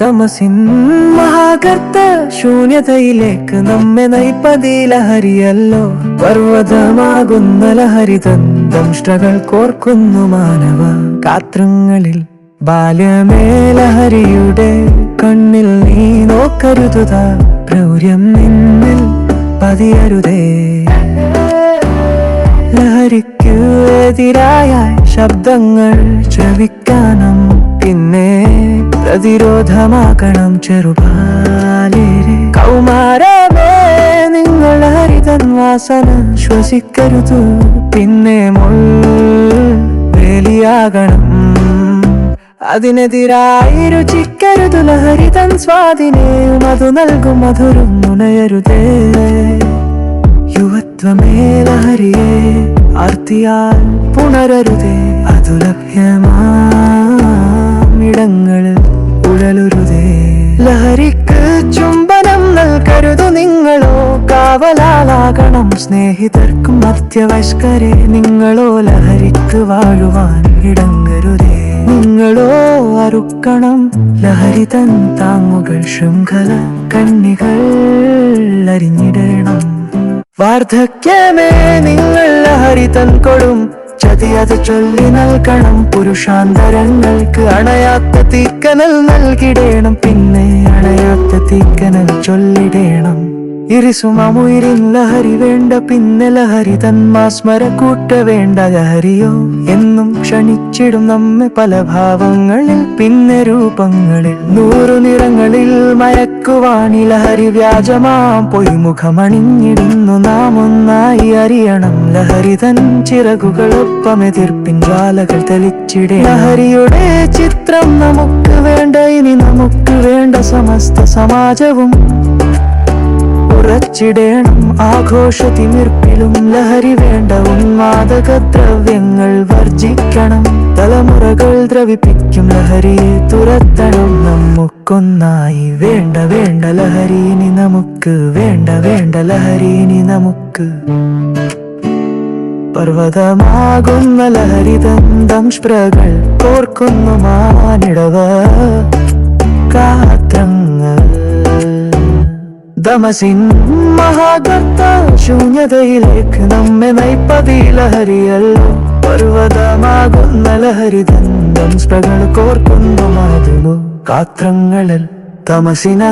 തമസിൻ മഹാകർത്ത ശൂന്യതയിലേക്ക് നമ്മെ നയിപ്പതി ലഹരിയല്ലോ. പർവതമാകുന്ന ലഹരി തന്തംഷ്ടകൾ കോർക്കുന്നു മാനവ. കാത്രങ്ങളിൽ ബാല്യമേ ലഹരിയുടെ കണ്ണിൽ നീ നോക്കരുതുത. പ്രൗര്യം നിന്നിൽ പതിയരുതേ. ലഹരിക്കു എതിരായ ശബ്ദങ്ങൾ ശ്രവിക്കണം പിന്നെ പ്രതിരോധമാക്കണം ചെറുപാലേരെ കൗമാരമേ നിങ്ങൾ ഹരിതൻ വാസന ശ്വസിക്കരുതു. പിന്നെ മുൾ വേലിയാകണം. അതിനെതിരായി രുചിക്കരുതു ലഹരിതൻ സ്വാധീനവും അതു നൽകും മധുരം നുണയരുതേ യുവത്വമേ ലഹരിയെ ആർത്തിയാൽ പുണരരുതേ. ചുംബനം നൽകരുതു നിങ്ങളോ. കാവലാളാകണം സ്നേഹിതർക്കും മധ്യവയസ്കരെ. നിങ്ങളോ ലഹരിക്ക് വാഴുവാൻ ഇടങ്ങരുതേ. നിങ്ങളോ അറുക്കണം ലഹരി തൻ താങ്ങുകൾ ശൃംഖല കണ്ണികൾ അരിഞ്ഞിടണം. വാർദ്ധക്യമേ നിങ്ങൾ ലഹരി തൻ കൊടും. ചതിയത് ചൊല്ലി നൽകണം. പുരുഷാന്തരങ്ങൾക്ക് അണയാത്ത തീക്കനൽ നൽകിടേണം. പിന്നെ തീക്കനൽ ചൊല്ലിടേണം. ഇരിസുമമുയിരിൻ ലഹരി വേണ്ട പിന്നെ ലഹരി തന്മാസ്മര കൂട്ട വേണ്ട ലഹരിയോ? എന്നും ക്ഷണിച്ചിടും നമ്മെ പല ഭാവങ്ങളിൽ പിന്നെ രൂപങ്ങളിൽ. നൂറു നിറങ്ങളിൽ മയക്കുവാണി ലഹരി വ്യാജമാം പൊയ്മുഖമണിഞ്ഞിടുന്നു നാം ഒന്നായി അറിയണം. ലഹരി തൻ ചിറകുകളൊപ്പം എതിർപ്പിൻ ജ്വാലകൾ തെളിച്ചിടേ ലഹരിയുടെ ചിത്രം നമുക്ക് വേണ്ട ഇനി നമുക്ക് വേണ്ട സമസ്ത സമാജവും ഉറച്ചിടേണം ആഘോഷ തിമിർപ്പിലും ലഹരി വേണ്ട ഉന്മാദക ദ്രവ്യങ്ങൾ വർജിക്കണം. തലമുറകൾ ദ്രവിപ്പിക്കും ലഹരിയെ തുരത്തണം. നമുക്കൊന്നായി വേണ്ട വേണ്ട ലഹരി ഇനി നമുക്ക് വേണ്ട വേണ്ട ലഹരി ഇനി നമുക്ക്. പർവതമാകുന്ന ലഹരിതന്തം സ്പ്രകൾ കോർക്കുന്നു മാനിടവ. കാത്രങ്ങൾ ദമസിൻ മഹാകർത്ത ശൂന്യതയിലേക്ക് നമ്മെ നയിപ്പതി ലഹരിയല്ലോ പർവതമാകുന്ന ലഹരി ദന്തം സ്പ്രകൾ കോർക്കുന്നു മാതുളു കാത്രങ്ങളിൽ തമസിന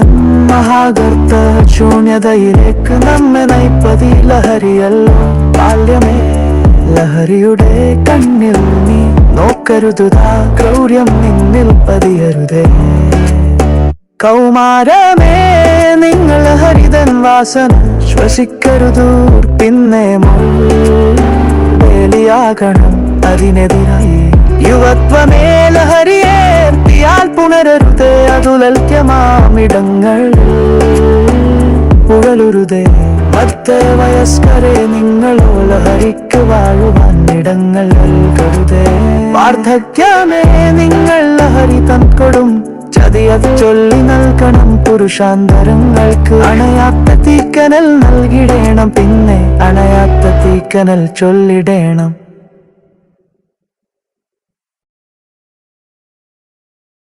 മഹാകർത്ത ശൂന്യതയിലേക്ക് നമ്മെ നയിപ്പതി ലഹരിയല്ലോ ബാല്യമേ ലഹരിയുടെ കണ്ണിൽ നീ നോക്കരുതുതാ ക്രൗര്യം നിന്നിൽ പതിയരുതേ. കൗമാരമേ നിങ്ങൾ ഹരിതൻ വാസന ശ്വസിക്കരുതു. പിന്നെ വേലിയാകണം അതിനെതിരായി. യുവത്വമേ ലഹരിയേർത്തിയാൽ പുണരരുത് അതുലൽക്യമാമിടങ്ങൾ പുഴലുരുതേ പത്ത് വയസ്കരെ നിങ്ങളോ ലഹരിക്ക് വാഴുവാൻ ഇടങ്ങൾ നൽകരുതേ. വാർദ്ധക്യമേ നിങ്ങൾ ലഹരി തൻകൊടും ചതിയത് ചൊല്ലി നൽകണം. പുരുഷാന്തരങ്ങൾക്ക് അണയാത്ത തീക്കനൽ നൽകിടേണം. പിന്നെ അണയാത്ത തീക്കനൽ ചൊല്ലിടേണം.